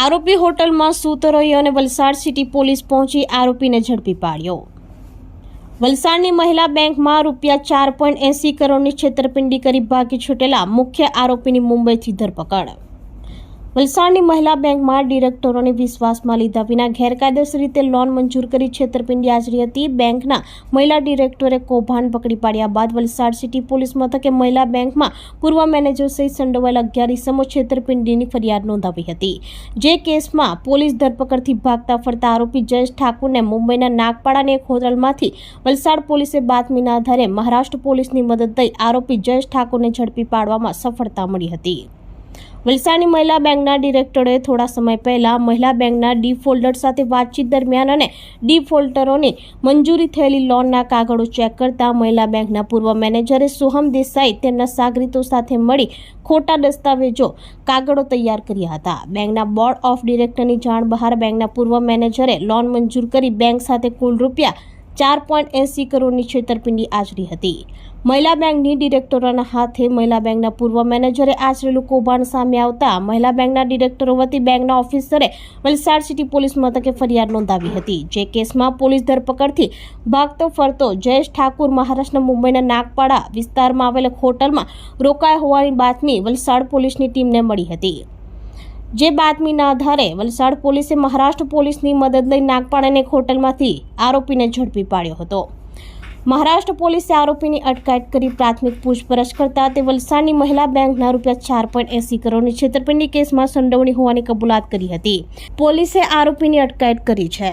આરોપી હોટલમાં સૂતો રહ્યો અને વલસાડ સિટી પોલીસ પહોંચી આરોપીને ઝડપી પાડ્યો. વલસાડની મહિલા બેંકમાં રૂપિયા ચાર પોઈન્ટ એંસી કરોડની છેતરપિંડી કરી ભાગી છૂટેલા મુખ્ય આરોપીની મુંબઈથી ધરપકડ. વલસાડની મહિલા બેંકમાં ડિરેક્ટરોને વિશ્વાસમાં લીધા વિના ગેરકાયદેસર રીતે લોન મંજૂર કરી છેતરપિંડી આચરી હતી. બેંકના મહિલા ડિરેક્ટરે કૌભાંડ પકડી પાડ્યા બાદ વલસાડ સિટી પોલીસ મથકે મહિલા બેંકમાં પૂર્વ મેનેજર સહિત સંડોવાયેલ અગિયાર ઇસમો છેતરપિંડીની ફરિયાદ નોંધાવી હતી. જે કેસમાં પોલીસ ધરપકડથી ભાગતા ફરતા આરોપી જયેશ ઠાકુરને મુંબઈના નાગપાડાની એક હોટલમાંથી વલસાડ પોલીસે બાતમીના આધારે મહારાષ્ટ્ર પોલીસની મદદ લઈ આરોપી જયેશ ઠાકુરને ઝડપી પાડવામાં સફળતા મળી હતી. વલસાડની મહિલા બેંકના ડિરેક્ટરે થોડા સમય પહેલા મહિલા બેંકના ડીફોલ્ડર સાથે વાતચીત દરમિયાન અને ડીફોલ્ટરોની મંજૂરી થયેલી લોનના કાગળો ચેક કરતા મહિલા બેંકના પૂર્વ મેનેજરે સોહમ દેસાઈ તેમના સાગરીતો સાથે મળી ખોટા દસ્તાવેજો, કાગળો તૈયાર કર્યા હતા. બેંકના બોર્ડ ઓફ ડિરેક્ટરની જાણ બહાર બેંકના પૂર્વ મેનેજરે લોન મંજૂર કરી બેંક સાથે કુલ રૂપિયા ચાર પોઈન્ટ એંસી કરોડની છેતરપિંડી આચરી હતી. મહિલા બેંકની ડિરેક્ટરોના હાથે મહિલા બેંકના પૂર્વ મેનેજરે આચરેલું કૌભાંડ સામે આવતા મહિલા બેંકના ડિરેક્ટરો વતી બેંકના ઓફિસરે વલસાડ સિટી પોલીસ મથકે ફરિયાદ નોંધાવી હતી. જે કેસમાં પોલીસ ધરપકડથી ભાગતો ફરતો જયેશ ઠાકુર મહારાષ્ટ્રના મુંબઈના નાગપાડા વિસ્તારમાં આવેલ હોટલમાં રોકાયા હોવાની બાતમી વલસાડ પોલીસની ટીમને મળી હતી. જે બાતમીના આધારે વલસાડ પોલીસે મહારાષ્ટ્ર પોલીસની મદદ લઈ નાગપાડાની એક હોટલમાંથી આરોપીને ઝડપી પાડ્યો હતો. મહારાષ્ટ્ર પોલીસે આરોપીની અટકાયત કરી પ્રાથમિક પૂછપરછ કરતા તે વલસાડની મહિલા બેંકના રૂપિયા ચાર પોઈન્ટ એંસી કરોડની છેતરપિંડી કેસમાં સંડોવણી હોવાની કબૂલાત કરી હતી. પોલીસે આરોપીની અટકાયત કરી છે.